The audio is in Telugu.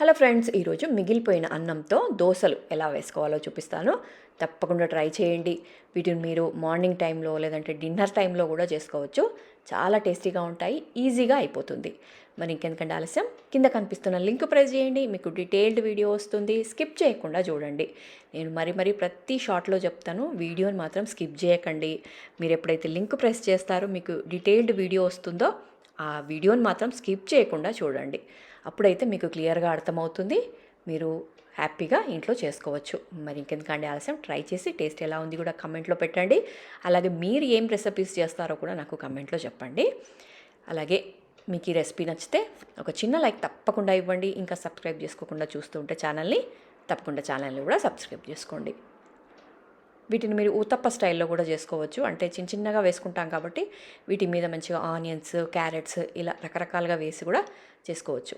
హలో ఫ్రెండ్స్ ఈరోజు మిగిలిపోయిన అన్నంతో దోశలు ఎలా వేసుకోవాలో చూపిస్తాను. తప్పకుండా ట్రై చేయండి. వీటిని మీరు మార్నింగ్ టైంలో లేదంటే డిన్నర్ టైంలో కూడా చేసుకోవచ్చు. చాలా టేస్టీగా ఉంటాయి ఈజీగా అయిపోతుంది. మరి ఇంకెందుకంటే ఆలస్యం? కింద కనిపిస్తున్న లింక్ ప్రెస్ చేయండి. మీకు డీటెయిల్డ్ వీడియో వస్తుంది. స్కిప్ చేయకుండా చూడండి. నేను మరి మరి ప్రతి షార్ట్లో చెప్తాను. వీడియోని మాత్రం స్కిప్ చేయకండి. మీరు ఎప్పుడైతే లింక్ ప్రెస్ చేస్తారో మీకు డీటెయిల్డ్ వీడియో వస్తుందో ఆ వీడియోని మాత్రం స్కిప్ చేయకుండా చూడండి. అప్పుడైతే మీకు క్లియర్గా అర్థమవుతుంది. మీరు హ్యాపీగా ఇంట్లో చేసుకోవచ్చు. మరి ఇంకెందుకండి ఆలస్యం? ట్రై చేసి టేస్ట్ ఎలా ఉంది కూడా కమెంట్లో పెట్టండి. అలాగే మీరు ఏం రెసిపీస్ చేస్తారో కూడా నాకు కమెంట్లో చెప్పండి. అలాగే మీకు ఈ రెసిపీ నచ్చితే ఒక చిన్న లైక్ తప్పకుండా ఇవ్వండి. ఇంకా సబ్స్క్రైబ్ చేసుకోకుండా చూస్తూ ఉంటే ఛానల్ని తప్పకుండా ఛానల్ని కూడా సబ్స్క్రైబ్ చేసుకోండి. వీటిని మీరు ఊతప్ప స్టైల్లో కూడా చేసుకోవచ్చు. అంటే చిన్న చిన్నగా వేసుకుంటాం కాబట్టి వీటి మీద మంచిగా ఆనియన్స్ క్యారెట్స్ ఇలా రకరకాలుగా వేసి కూడా చేసుకోవచ్చు.